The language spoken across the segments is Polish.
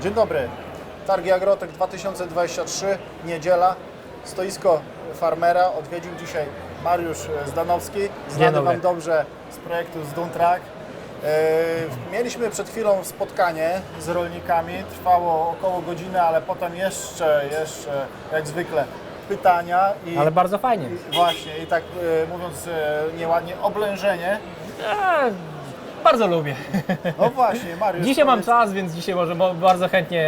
Dzień dobry. Targi Agrotek 2023, niedziela. Stoisko farmera odwiedził dzisiaj Mariusz Zdanowski, znany. Wam dobrze z projektu z Duntrak. E, Mieliśmy przed chwilą spotkanie z rolnikami, trwało około godziny, ale potem jeszcze, jeszcze jak zwykle pytania i Ale bardzo fajnie. i właśnie i tak e, mówiąc e, nieładnie oblężenie. A, bardzo lubię. No właśnie, Mariusz. Dzisiaj mam powiedz- czas, więc dzisiaj może mo- bardzo chętnie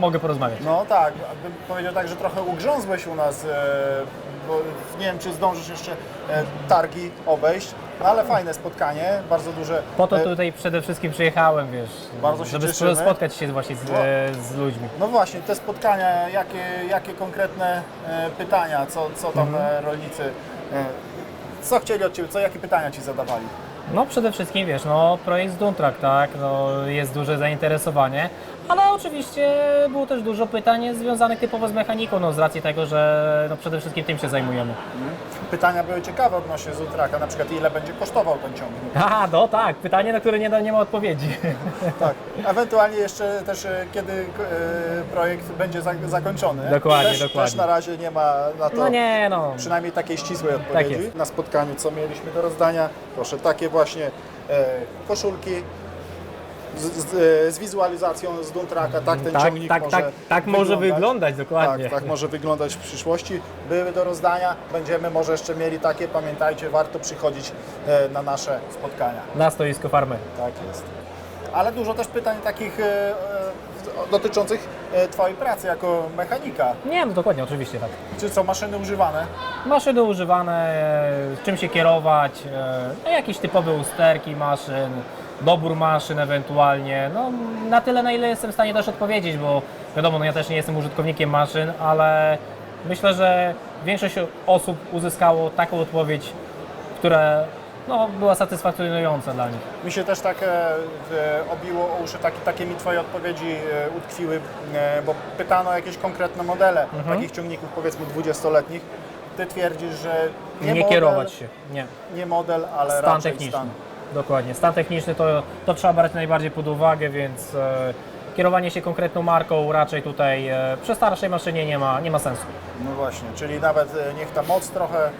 mogę porozmawiać. No tak, bym powiedział tak, że trochę ugrzązłeś u nas, e, bo nie wiem, czy zdążysz jeszcze e, targi obejść, no ale fajne spotkanie, bardzo duże. Po to e, tutaj przede wszystkim przyjechałem, wiesz, Bardzo się żeby cieszymy. spotkać się właśnie z, No. z ludźmi. No właśnie, te spotkania, jakie, jakie konkretne e, pytania, co, co tam Mhm. e, rolnicy, e, co chcieli od Ciebie, co, jakie pytania Ci zadawali? No przede wszystkim, wiesz, no projekt z Duntrak, tak, no jest duże zainteresowanie, ale oczywiście było też dużo pytań związanych typowo z mechaniką, no z racji tego, że no przede wszystkim tym się zajmujemy. Pytania były ciekawe odnośnie Zutraka, na przykład ile będzie kosztował ten ciągnik. A, no tak, pytanie, na które nie, da, nie ma odpowiedzi. Tak, ewentualnie jeszcze też e, kiedy e, projekt będzie za, zakończony. Dokładnie, też, dokładnie. Też na razie nie ma na to No nie, no. przynajmniej takiej ścisłej odpowiedzi. jest. Na spotkaniu, co mieliśmy do rozdania, proszę, takie właśnie e, koszulki z, z, e, z wizualizacją z Duntraka, tak ten Tak, ciągnik tak, może tak, tak może wyglądać, Tak, dokładnie. tak może wyglądać w przyszłości. Były do rozdania, będziemy może jeszcze mieli takie, pamiętajcie, warto przychodzić e, na nasze spotkania. Na stoisko farmy. Tak jest. Ale dużo też pytań takich e, dotyczących Twojej pracy jako mechanika. Nie, no dokładnie, oczywiście tak. Czy co, maszyny używane? Maszyny używane, czym się kierować, no jakieś typowe usterki maszyn, dobór maszyn ewentualnie. No, na tyle, na ile jestem w stanie też odpowiedzieć, bo wiadomo, no ja też nie jestem użytkownikiem maszyn, ale myślę, że większość osób uzyskało taką odpowiedź, która no, była satysfakcjonująca dla nich. Mi się też tak e, obiło o uszy, takie, takie mi Twoje odpowiedzi e, utkwiły, e, bo pytano o jakieś konkretne modele Mhm. takich ciągników powiedzmy 20-letnich. Ty twierdzisz, że nie, Nie, model, kierować się, nie. nie model, ale Stan raczej techniczny. stan. Dokładnie. Stan techniczny to, to trzeba brać najbardziej pod uwagę, więc e, kierowanie się konkretną marką raczej tutaj e, przy starszej maszynie nie ma, nie ma sensu. No właśnie, czyli nawet e, niech ta moc trochę, e,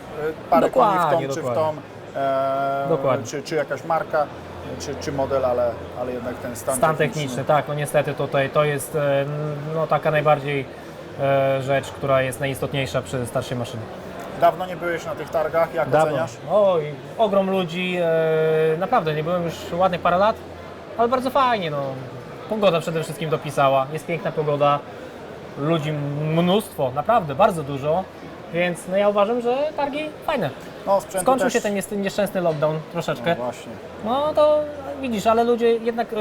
parę koni w tą czy w tą, dokładnie. e, Dokładnie. Czy, czy jakaś marka, e, czy, czy model, ale, ale jednak ten stan, Stan techniczny, tak, no niestety tutaj to jest e, no, taka najbardziej e, rzecz, która jest najistotniejsza przy starszej maszynie. Dawno nie byłeś na tych targach, jak oceniasz? Oj, ogrom ludzi, e, naprawdę nie byłem już ładnych parę lat, ale bardzo fajnie, no. Pogoda przede wszystkim dopisała, jest piękna pogoda, ludzi mnóstwo, naprawdę bardzo dużo, więc no ja uważam, że targi fajne. No, sprzętu Skończył też... się ten nieszczęsny lockdown troszeczkę, No właśnie. no to widzisz, ale ludzie jednak e,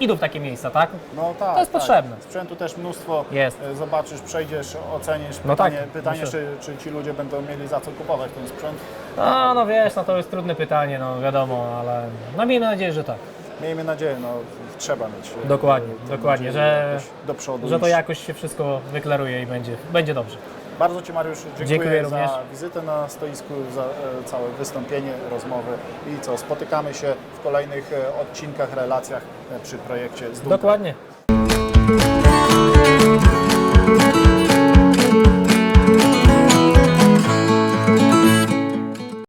idą w takie miejsca, tak? No tak, To jest tak. potrzebne. Sprzętu też mnóstwo. Jest. E, Zobaczysz, przejdziesz, ocenisz. No pytanie, tak, pytanie czy, czy ci ludzie będą mieli za co kupować ten sprzęt. No, no wiesz, no to jest trudne pytanie, no wiadomo, ale no miejmy nadzieję, że tak. Miejmy nadzieję, no trzeba mieć. e, Dokładnie, tę dokładnie, że- do przodu. Że to jakoś się wszystko wyklaruje i będzie, będzie dobrze. Bardzo Ci Mariusz dziękuję, Dziękuję za również. wizytę na stoisku, za e, całe wystąpienie, rozmowy i co, spotykamy się w kolejnych e, odcinkach, relacjach e, przy projekcie z Duntra. Dokładnie.